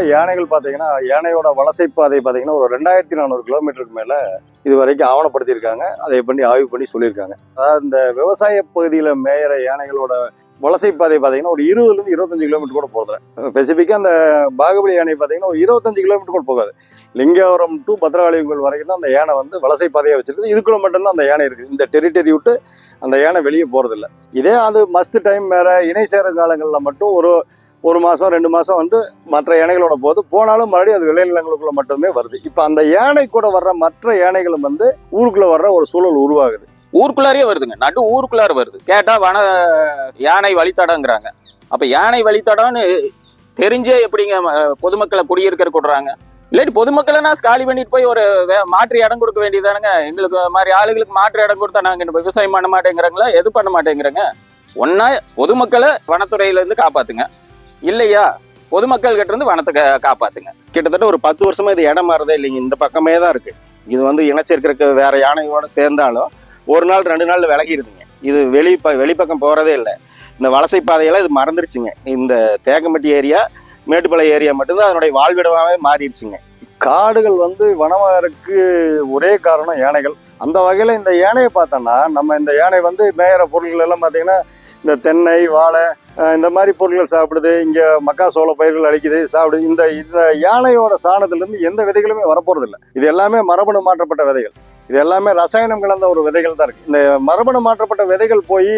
பொதுவாக யானைகள் பார்த்தீங்கன்னா யானையோட வலசை பாதை பார்த்தீங்கன்னா ஒரு ரெண்டாயிரத்தி நானூறு கிலோமீட்டருக்கு மேலே இது வரைக்கும் ஆவணப்படுத்தியிருக்காங்க. அதை பண்ணி ஆய்வு பண்ணி சொல்லியிருக்காங்க. அதாவது இந்த விவசாய பகுதியில் மேயிற யானைகளோட வலசைப்பாதை பார்த்தீங்கன்னா ஒரு இருபதுலேருந்து இருபத்தஞ்சு கிலோமீட்டர் கூட போகிறது ஸ்பெசிஃபிக்காக அந்த பாகுபலி யானை பார்த்தீங்கன்னா ஒரு இருபத்தஞ்சு கிலோமீட்டர் கூட போகாது. லிங்கவரம் டு பத்திரகாளியங்கள் வரைக்கும் தான் அந்த யானை வந்து வலசைப்பாதையாக வச்சிருக்கு இதுக்குள்ள மட்டும்தான் அந்த யானை இருக்குது. இந்த டெரிட்டரி விட்டு அந்த யானை வெளியே போகிறதில்ல இதே அது மஸ்து டைம் வேற இணை சேர காலங்களில் மட்டும் ஒரு ஒரு மாதம் ரெண்டு மாதம் வந்து மற்ற யானைகளோட போது போனாலும் மறுபடியும் அது விளைநிலங்களுக்குள்ள மட்டுமே வருது. இப்போ அந்த யானை கூட வர்ற மற்ற யானைகளும் வந்து ஊருக்குள்ள வர்ற ஒரு சூழல் உருவாகுது. ஊருக்குள்ளாரே வருதுங்க. நடு ஊருக்குள்ளார வருது. கேட்டால் வன யானை வழித்தடங்கிறாங்க. அப்போ யானை வழித்தடம்னு தெரிஞ்சே எப்படிங்க பொதுமக்களை குடியிருக்கிற கொடுறாங்க இல்லாட்டி பொதுமக்களை நான் காலி பண்ணிட்டு போய் ஒரு வே- மாற்று இடம் கொடுக்க வேண்டியதானுங்க? எங்களுக்கு மாதிரி ஆளுகளுக்கு மாற்று இடம் கொடுத்தா நாங்கள் இந்த விவசாயம் பண்ண மாட்டேங்கிறாங்களா? எது பண்ண மாட்டேங்கிறாங்க? ஒன்னா பொதுமக்களை வனத்துறையிலேருந்து காப்பாற்றுங்க காப்பாத்துங்க. இல்லையா? பொதுமக்கள் கிட்ட இருந்து வனத்தை காப்பாத்துங்க. கிட்டத்தட்ட ஒரு பத்து வருஷமா இது இடம் மாறதே இல்லைங்க. இந்த பக்கமே தான் இருக்கு. இது வந்து இணைச்சிருக்கிறதுக்கு வேற யானையோட சேர்ந்தாலும் ஒரு நாள் ரெண்டு நாள் விலகிடுதுங்க இது வெளி ப வெளிப்பக்கம் போறதே இல்லை. இந்த வலசை பாதையெல்லாம் இது மறந்துருச்சுங்க. இந்த தேக்கம்பட்டி ஏரியா மேட்டுப்பாளையம் ஏரியா மட்டும்தான் அதனுடைய வாழ்விடமாவே மாறிடுச்சுங்க. காடுகள் வந்து வனமாகறதுக்கு ஒரே காரணம் யானைகள். அந்த வகையில் இந்த யானையை பார்த்தோன்னா நம்ம இந்த யானை வந்து மேயிற பொருள்கள் எல்லாம் பார்த்தீங்கன்னா இந்த தென்னை வாழை இந்த மாதிரி பொருட்கள் சாப்பிடுது. இங்கே மக்காசோள பயிர்கள் அழிக்குது சாப்பிடுது. இந்த இந்த யானையோட சாணத்துலேருந்து எந்த விதைகளுமே வரப்போறதில்லை. இது எல்லாமே மரபணு மாற்றப்பட்ட விதைகள். இது எல்லாமே ரசாயனம் கலந்த ஒரு விதைகள் தான் இருக்குது இந்த மரபணு மாற்றப்பட்ட விதைகள் போய்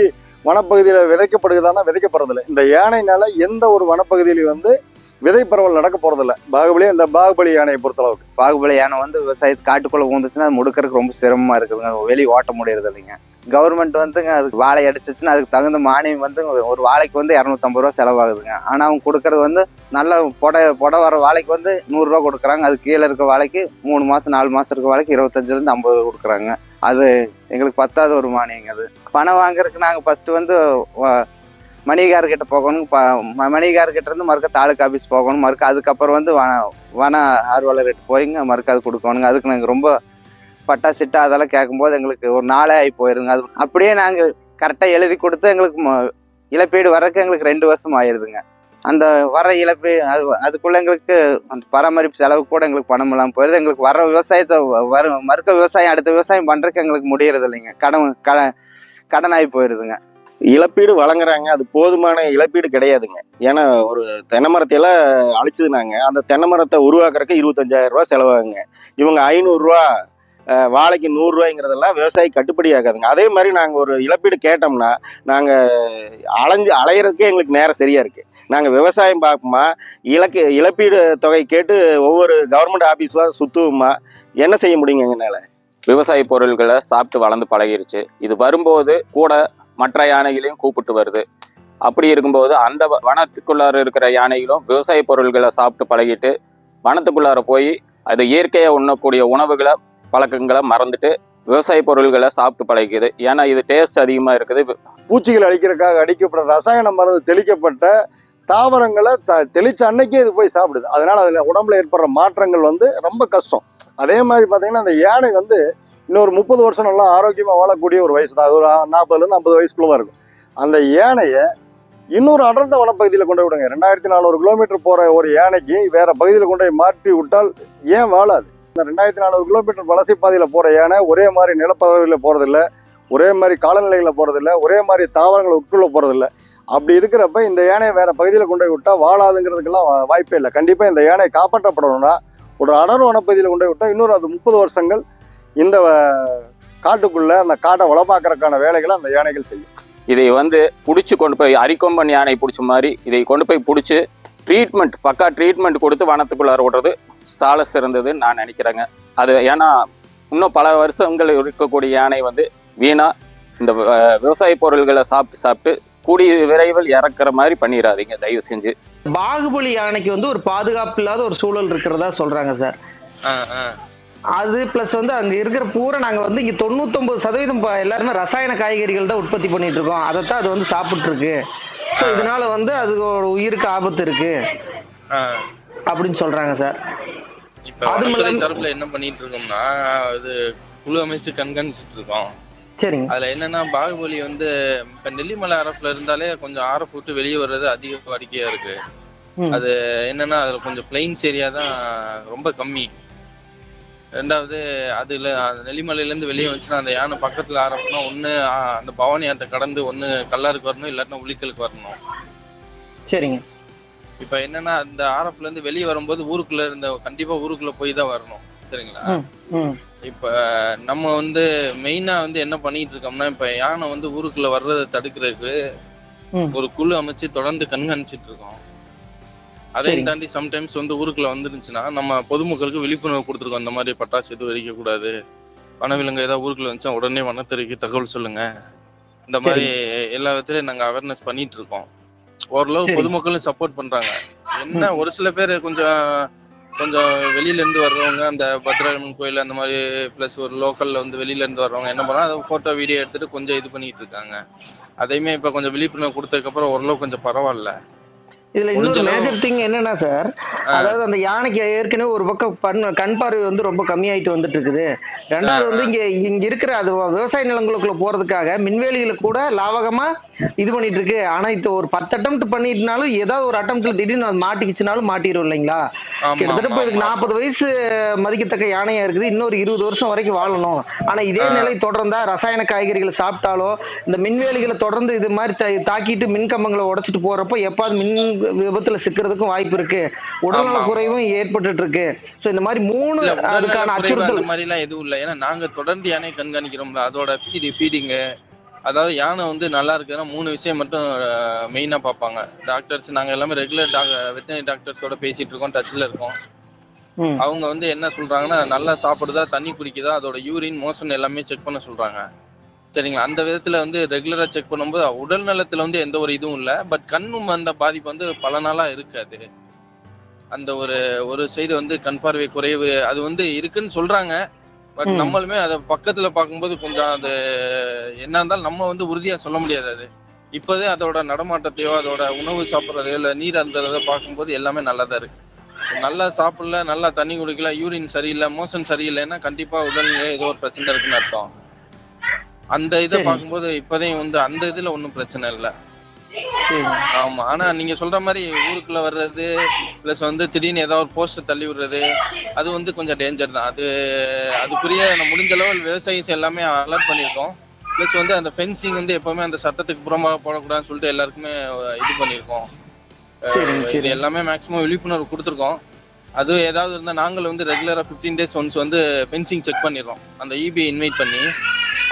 வனப்பகுதியில் விதைக்கப்படுகிறதானா விதைக்கப்படுறதில்லை. இந்த யானைனால எந்த ஒரு வனப்பகுதியிலையும் வந்து விதை பரவல் நடக்க போறதில்ல. பாகுபலி இந்த பாகுபலி யானையை பொறுத்தளவுக்கு. பாகுபலி யானை வந்து விவசாயத்து காட்டுக்குள்ளே ஊந்துச்சுன்னா அது முடுக்கிறதுக்கு ரொம்ப சிரமமா இருக்குதுங்க. வெளியே ஓட்ட முடியறது இல்லைங்க. கவர்மெண்ட் வந்துங்க அதுக்கு வாழை அடிச்சிச்சுன்னா அதுக்கு தகுந்த மானியம் வந்து ஒரு வாழைக்கு வந்து இரநூத்தம்பது ரூபா செலவாகுதுங்க. ஆனால் அவங்க கொடுக்கறது வந்து நல்ல புடை புடை வர வாழைக்கு வந்து நூறுரூவா கொடுக்குறாங்க. அது கீழே இருக்க வாழைக்கு மூணு மாதம் நாலு மாதம் இருக்க வாழைக்கு இருபத்தஞ்சிலேருந்து ஐம்பது ரூபா கொடுக்குறாங்க. அது எங்களுக்கு பத்தாத ஒரு மானியங்க அது. பணம் வாங்குறதுக்கு நாங்கள் ஃபஸ்ட்டு வந்து மணிகார்கிட்ட போகணும் ப ம- இருந்து மறுக்க தாலுக்கா ஆஃபீஸ் போகணும் மறுக்க அதுக்கப்புறம் வந்து வன வன ஆர்வலர்கிட்ட போயிங்க மறுக்க அது கொடுக்கணுங்க. அதுக்கு நாங்கள் ரொம்ப பட்டா சிட்டா அதெல்லாம் கேட்கும்போது எங்களுக்கு ஒரு நாளே ஆகி போயிருங்க அது அப்படியே நாங்கள் கரெக்டாக எழுதி கொடுத்து எங்களுக்கு ம- இழப்பீடு வரக்கு எங்களுக்கு ரெண்டு வருஷம் ஆயிருதுங்க. அந்த வர இழப்பீடு அது அதுக்குள்ள எங்களுக்கு அந்த பராமரிப்பு செலவு கூட எங்களுக்கு பணம் இல்லாமல் போயிடுது எங்களுக்கு வர விவசாயத்தை வரும் வர மறுக்க விவசாயம் அடுத்த விவசாயம் பண்ணுறதுக்கு எங்களுக்கு முடியறது இல்லைங்க கடன் கடன் கடனாகி போயிடுதுங்க இழப்பீடு வழங்குறாங்க. அது போதுமான இழப்பீடு கிடையாதுங்க. ஏன்னா ஒரு தென்னை மரத்தையெல்லாம் அழிச்சதுனாங்க. அந்த தென்னை மரத்தை உருவாக்குறதுக்கு இருபத்தஞ்சாயிரம் ரூபா செலவாகுங்க. இவங்க ஐநூறுரூவா வாழைக்கு நூறுரூவாய்ங்கிறதெல்லாம் விவசாயி கட்டுப்படி ஆகாதுங்க. அதே மாதிரி நாங்கள் ஒரு இழப்பீடு கேட்டோம்னா நாங்கள் அலைஞ்சு அலையிறதுக்கே எங்களுக்கு நேரம் சரியாக இருக்குது நாங்கள் விவசாயம் பார்ப்போமா இலக்கு இழப்பீடு தொகை கேட்டு ஒவ்வொரு கவர்மெண்ட் ஆஃபீஸாக சுற்றுவோமா என்ன செய்ய முடியுங்க எங்களால்? விவசாய பொருள்களை சாப்பிட்டு வளர்ந்து பழகிருச்சு. இது வரும்போது கூட மற்ற யானைகளையும் கூப்பிட்டு வருது. அப்படி இருக்கும்போது அந்த வ- வனத்துக்குள்ளார இருக்கிற யானைகளும் விவசாய பொருள்களை சாப்பிட்டு பழகிட்டு வனத்துக்குள்ளார போய் அது இயற்கையாக உண்ணக்கூடிய உணவுகளை பழக்கங்களை மறந்துட்டு விவசாய பொருள்களை சாப்பிட்டு பழகிக்குது. ஏன்னா இது டேஸ்ட் அதிகமாக இருக்குது. பூச்சிகள் அழிக்கிறதுக்காக அடிக்கப்பட்ட ரசாயன மருந்து தெளிக்கப்பட்ட தாவரங்களை த தெளிச்ச அன்னைக்கே இது போய் சாப்பிடுது. அதனால் அதில் உடம்புல ஏற்படுற மாற்றங்கள் வந்து ரொம்ப கஷ்டம். அதே மாதிரி பார்த்தீங்கன்னா அந்த யானை வந்து இன்னொரு முப்பது வருஷம் நல்லா ஆரோக்கியமாக வாழக்கூடிய ஒரு வயசு தான். ஒரு நாற்பதுலேருந்து ஐம்பது வயசுக்குள்ள இருக்கும். அந்த யானையை இன்னொரு அடர்ந்த வனப்பகுதியில் கொண்டு விடுங்க. ரெண்டாயிரத்தி நானூறு கிலோமீட்டர் போகிற ஒரு யானைக்கு வேறு பகுதியில் கொண்டு போய் மாற்றி விட்டால் ஏன் வாழாது? இந்த ரெண்டாயிரத்தி நானூறு கிலோமீட்டர் வலசை பாதையில் போகிற யானை ஒரே மாதிரி நிலப்பரவையில் போகிறதில்ல ஒரே மாதிரி காலநிலையில் போகிறதில்ல ஒரே மாதிரி தாவரங்களை உட்குள்ளே போகிறதில்ல அப்படி இருக்கிறப்ப இந்த யானையை வேறு பகுதியில் கொண்டு போய் விட்டால் வாழாதுங்கிறதுக்கெல்லாம் வா- வாய்ப்பே இல்லை. கண்டிப்பாக இந்த யானை காப்பாற்றப்படணும்னா ஒரு அடர் வனப்பகுதியில் கொண்டு போய் விட்டால் இன்னொரு அது முப்பது வருஷங்கள் இந்த காட்டுக்குள்ள அந்த காட்டை வளமாக்கறதுக்கான வேலைகளை அந்த யானைகள் செய்யும். இதை வந்து பிடிச்சி கொண்டு போய் அரிக்கொம்பன் யானை பிடிச்ச மாதிரி இதை கொண்டு போய் பிடிச்சி ட்ரீட்மெண்ட் பக்கா ட்ரீட்மெண்ட் கொடுத்து வனத்துக்குள்ளார விடுறது சால சிறந்ததுன்னு நான் நினைக்கிறேங்க. அது ஏன்னா இன்னும் பல வருஷங்கள் இருக்கக்கூடிய யானை வந்து வீணா இந்த விவசாய பொருள்களை சாப்பிட்டு சாப்பிட்டு கூடிய விரைவில் இறக்குற மாதிரி பண்ணிடாதீங்க தயவு செஞ்சு. பாகுபலி யானைக்கு வந்து ஒரு பாதுகாப்பு இல்லாத ஒரு சூழல் இருக்கிறதா சொல்றாங்க சார். அது பிளஸ் வந்து அங்க இருக்கிற பூரா நாங்க வந்து இங்க தொண்ணூத்தொன்பது சதவீதம் எல்லாருமே ரசாயன காய்கறிகள் தான் உற்பத்தி பண்ணிட்டு இருக்கோம். அதைத்தான் அது வந்து சாப்பிட்டு இருக்கு ஸோ இதனால வந்து அது உயிருக்கு ஆபத்து இருக்கு. அப்படின்னு சொல்றாங்க சார் இப்ப அது சார்பில் என்ன பண்ணிட்டு இருக்கோம்னா இது குழு அமைச்சு கண்காணிச்சிட்டு இருக்கோம். சரிங்க. அதுல என்னன்னா பாகுபலி வந்து இப்ப நெல்லிமலை அரப்புல இருந்தாலே கொஞ்சம் ஆரப்பு விட்டு வெளியே வர்றது அதிக வாடிக்கையா இருக்கு. அது என்னன்னா அதுல கொஞ்சம் பிளைன்ஸ் ஏரியா தான் ரொம்ப கம்மி. ரெண்டாவது அதுல அந்த நெல்லிமலையில இருந்து வெளியே வந்துச்சுன்னா அந்த யானை பக்கத்துல ஆரம்பினா ஒண்ணு ஆ, அந்த பவானி ஆத்தை கடந்து ஒண்ணு கல்லாருக்கு வரணும் இல்லாட்டினா உளிக்கலுக்கு வரணும். சரிங்க. இப்ப என்னன்னா அந்த ஆரப்புல இருந்து வெளியே வரும்போது ஊருக்குள்ள இருந்த கண்டிப்பா ஊருக்குள்ள போய் தான் வரணும். சரிங்களா? இப்ப நம்ம வந்து மெயினா வந்து என்ன பண்ணிட்டு இருக்கோம்னா இப்ப யானை வந்து ஊருக்குள்ள வர்றதை தடுக்கிறதுக்கு. ஒரு குழு அமைச்சு தொடர்ந்து கண்காணிச்சிட்டு இருக்கோம். அதையும். தாண்டி சம்டைம்ஸ் வந்து ஊருக்குள்ள வந்துருந்துச்சுன்னா நம்ம பொதுமக்களுக்கு விழிப்புணர்வு கொடுத்துருக்கோம். இந்த மாதிரி பட்டாசு எதுவும் வெடிக்க கூடாது வனவிலங்கு ஏதாவது ஊருக்குள்ள வந்துச்சா உடனே வனத்துறைக்கு தகவல் சொல்லுங்க. இந்த மாதிரி எல்லா விதத்துலயும் நாங்க அவேர்னஸ் பண்ணிட்டு இருக்கோம். ஓரளவு. பொதுமக்களும் சப்போர்ட் பண்றாங்க. என்ன ஒரு சில பேர் கொஞ்சம் கொஞ்சம் வெளியில இருந்து வர்றவங்க அந்த பத்ரகாளியம்மன் கோயில் அந்த மாதிரி பிளஸ் ஒரு லோக்கல்ல வந்து வெளியில இருந்து வர்றவங்க என்ன பண்ணா அதை போட்டோ வீடியோ எடுத்துட்டு கொஞ்சம் இது பண்ணிட்டு இருக்காங்க. அதையுமே இப்ப கொஞ்சம் விழிப்புணர்வு கொடுத்ததுக்கு அப்புறம் ஓரளவு கொஞ்சம் பரவாயில்ல. இதுல இன்னொரு மேஜர் திங் என்னன்னா சார். அதாவது அந்த யானைக்கு ஏற்கனவே ஒரு பக்கம் பண் கண் பார்வை வந்து ரொம்ப கம்மியாயிட்டு வந்துட்டு இருக்குது ரெண்டாவது வந்து இங்க இங்க இருக்கிற அது விவசாய நிலங்களுக்குள்ள போறதுக்காக மின்வேலிகளை கூட லாவகமா இது பண்ணிட்டு இருக்கு ஆனா இப்போ ஒரு பத்து அட்டம் பண்ணிட்டுனாலும் ஏதாவது ஒரு அட்டம்ல திடீர்னு அது மாட்டிக்கிச்சுனாலும் மாட்டிரும் இல்லைங்களா கிட்டத்தட்ட இப்போ இதுக்கு. நாற்பது வயசு மதிக்கத்தக்க யானையா இருக்குது இன்னொரு இருபது வருஷம் வரைக்கும் வாழணும் ஆனா இதே. நிலை தொடர்ந்தா ரசாயன காய்கறிகளை சாப்பிட்டாலோ இந்த மின்வேலிகளை தொடர்ந்து இது மாதிரி தாக்கிட்டு மின் கம்பங்களை உடைச்சிட்டு போறப்போ எப்பாவது மின் விபத்துல சிக்கிறதுக்கும் வாய்ப்பு இருக்கு. உடல்நல. குறைவும் ஏற்பட்டுட்டு இருக்கு சோ இந்த மாதிரி மூணு அதுக்கான அச்சுறுத்தல் மாதிரி எல்லாம் எதுவும் இல்ல. ஏன்னா நாங்க தொடர்ந்து யானையை கண்காணிக்கிறோம்ல அதோட ஃபீடி ஃபீடிங்கு அதாவது யானை வந்து நல்லா இருக்குன்னா மூணு விஷயம் மட்டும் மெயினா பார்ப்பாங்க. டாக்டர்ஸ் நாங்க எல்லாமே ரெகுலர் வெட்டினரி டாக்டர்ஸோட பேசிட்டு இருக்கோம் டச்ல இருக்கோம். அவங்க வந்து என்ன சொல்றாங்கன்னா நல்லா சாப்பிடுதா தண்ணி குடிக்குதா அதோட யூரின் மோஷன் எல்லாமே செக் பண்ண சொல்றாங்க. சரிங்களா? அந்த விதத்துல வந்து ரெகுலரா செக் பண்ணும்போது உடல் நலத்துல வந்து எந்த ஒரு இதுவும் இல்ல. பட் கண்ணும் அந்த பாதிப்பு வந்து பல நாளா இருக்காது அந்த ஒரு ஒரு சைடு வந்து கண் பார்வை குறைவு அது வந்து இருக்குன்னு சொல்றாங்க. பட். நம்மளுமே அதை பக்கத்துல பார்க்கும்போது கொஞ்சம் அது என்ன இருந்தாலும் நம்ம வந்து உறுதியா சொல்ல முடியாது அது. இப்போதே அதோட நடமாட்டத்தையோ அதோட உணவு சாப்பிட்றதையோ இல்லை நீர் அருந்துறதை பார்க்கும்போது எல்லாமே நல்லா தான் இருக்கு. நல்லா சாப்பிடல நல்லா தண்ணி குடிக்கல யூரின் சரியில்லை மோஷன் சரியில்லைன்னா கண்டிப்பா உடல்நிலை ஏதோ ஒரு பிரச்சனை இருக்குன்னு அர்த்தம். அந்த இதை. பார்க்கும்போது இப்போதையும் வந்து அந்த இதுல ஒன்றும் பிரச்சனை இல்லை. ஆமா ஆனா நீங்க சொல்ற மாதிரி ஊருக்குள்ள வர்றது பிளஸ் வந்து திடீர்னு ஏதாவது ஒரு போஸ்டர் தள்ளி விடுறது அது வந்து கொஞ்சம் டேஞ்சர் தான். அது அதுக்குரிய முடிஞ்ச அளவு விவசாயிஸ் எல்லாமே அலர்ட் பண்ணியிருக்கோம். பிளஸ் வந்து அந்த ஃபென்சிங் வந்து எப்பவுமே அந்த சட்டத்துக்கு புறம்பாக போடக்கூடாதுன்னு சொல்லிட்டு எல்லாருக்குமே இது பண்ணியிருக்கோம். சரி. இது எல்லாமே மேக்ஸிமம் விழிப்புணர்வு கொடுத்துருக்கோம். அது ஏதாவது இருந்தால் நாங்கள் வந்து ரெகுலராக ஃபிஃப்டீன் டேஸ் ஒன்ஸ் வந்து ஃபென்சிங் செக் பண்ணிடுறோம். அந்த இபிஐ இன்வைட் பண்ணி.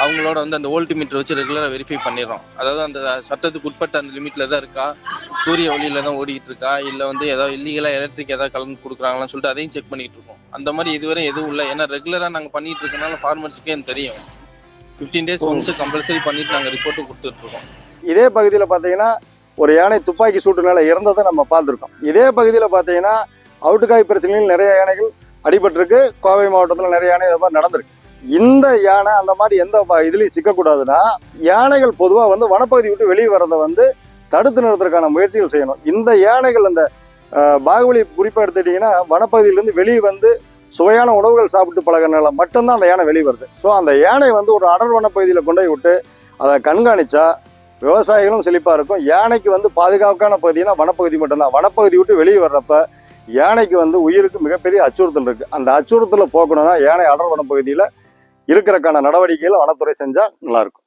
அவங்களோட வந்து அந்த வோல்ட் மீட்டர் வச்சு ரெகுலராக வெரிஃபை பண்ணிடுறோம். அதாவது அந்த சட்டத்துக்கு உட்பட்ட அந்த லிமிட்ல தான் இருக்கா? சூரிய ஒளியில தான் ஓடிட்டு இருக்கா? இல்லை வந்து ஏதாவது இல்லீகலாக எலக்ட்ரிக் ஏதாவது கலந்து கொடுக்குறாங்களான்னு சொல்லிட்டு அதையும் செக் பண்ணிட்டு இருக்கோம். அந்த மாதிரி இதுவரை எதுவும் இல்லை. ஏன்னா ரெகுலராக நாங்கள் பண்ணிட்டு இருக்கனால ஃபார்மர்ஸ்க்கே தெரியும். ஃபிஃப்டீன் டேஸ் ஒன்ஸ் கம்பல்சரி பண்ணிட்டு நாங்கள் ரிப்போர்ட்டும் கொடுத்துட்டு இருக்கோம். இதே பகுதியில் பார்த்தீங்கன்னா ஒரு யானை துப்பாக்கி சூட்டுனால இறந்ததை நம்ம பார்த்துருக்கோம். இதே பகுதியில் பார்த்தீங்கன்னா அவுட்டுக்காய் பிரச்சனையில் நிறைய யானைகள் அடிபட்டிருக்கு. கோவை மாவட்டத்தில் நிறைய யானை இது மாதிரி நடந்திருக்கு. இந்த யானை அந்த மாதிரி எந்த இதுலேயும் சிக்கக்கூடாதுன்னா யானைகள் பொதுவாக வந்து வனப்பகுதி விட்டு வெளியே வரதை வந்து தடுத்து நிறுத்துறதுக்கான முயற்சிகள் செய்யணும். இந்த யானைகள் அந்த பாகுபலி குறிப்பாக எடுத்துட்டிங்கன்னா வனப்பகுதியிலேருந்து வெளியே வந்து சுவையான உணவுகள் சாப்பிட்டு பழகினால மட்டும்தான் அந்த யானை வெளியே வருது. ஸோ அந்த யானை வந்து ஒரு அடர் வனப்பகுதியில் கொண்டு போய் விட்டு அதை கண்காணித்தா விவசாயிகளும் செழிப்பாக இருக்கும். யானைக்கு வந்து பாதுகாப்பான பகுதினா வனப்பகுதி மட்டும்தான். வனப்பகுதி விட்டு வெளியே வர்றப்ப யானைக்கு வந்து உயிருக்கு மிகப்பெரிய அச்சுறுத்தல் இருக்குது அந்த அச்சுறுத்தலை போக்கணும்னா யானை அடர் வனப்பகுதியில் இருக்கிறக்கான நடவடிக்கைகள் வனத்துறை செஞ்சா நல்லா இருக்கும்